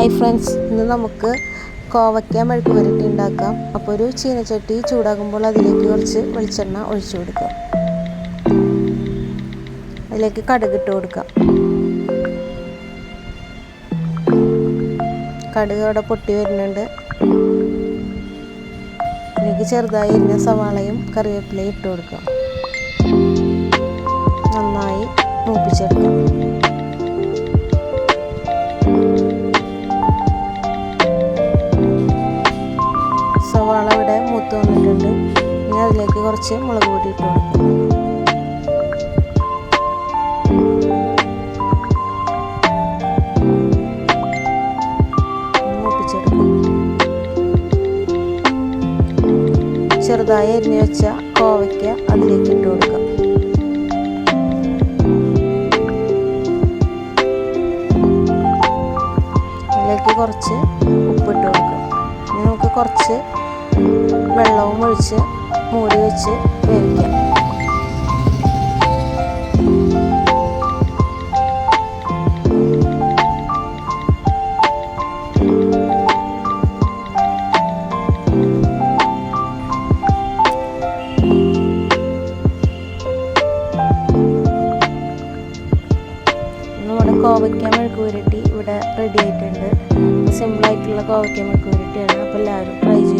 Hi friends ഇന്ന് നമുക്ക് കോവയ്ക്ക മെഴുക്ക് പുരട്ടി ഉണ്ടാക്കാം. അപ്പോൾ ഒരു ചീനച്ചട്ടി ചൂടാകുമ്പോൾ അതിലേക്ക് കുറച്ച് വെളിച്ചെണ്ണ ഒഴിച്ചു കൊടുക്കാം അതിലേക്ക് കടുക് ഇട്ട് കൊടുക്കാം കടുക് അവിടെ പൊട്ടി വരുന്നുണ്ട്. അതിലേക്ക് ചെറുതായി ഇരുന്ന സവാളയും കറിവേപ്പിലയും ഇട്ട് കൊടുക്കാം നന്നായി മൂപ്പിച്ചെടുക്കാം സവാള ഇവിടെ മൂത്ത് വന്നിട്ടുണ്ട്. ഇനി അതിലേക്ക് കുറച്ച് മുളക് പൊടി ഇട്ട് കൊടുക്കും. ചെറുതായി അരിഞ്ഞു വെച്ച കോവയ്ക്ക അതിലേക്ക് ഇട്ട് കൊടുക്കാം. അതിലേക്ക് കുറച്ച് ഉപ്പിട്ട് കൊടുക്കാം. നമുക്ക് കുറച്ച് വെള്ളവും ഒഴിച്ച് മൂടി വെച്ച് വേവിക്കാം ഇവിടെ റെഡി ആയിട്ടുണ്ട്. സിമ്പിളായിട്ടുള്ള കോവയ്ക്ക മെഴുക്ക് പുരട്ടിയാണ്. അപ്പോൾ എല്ലാവരും ട്രൈ നോക്കുക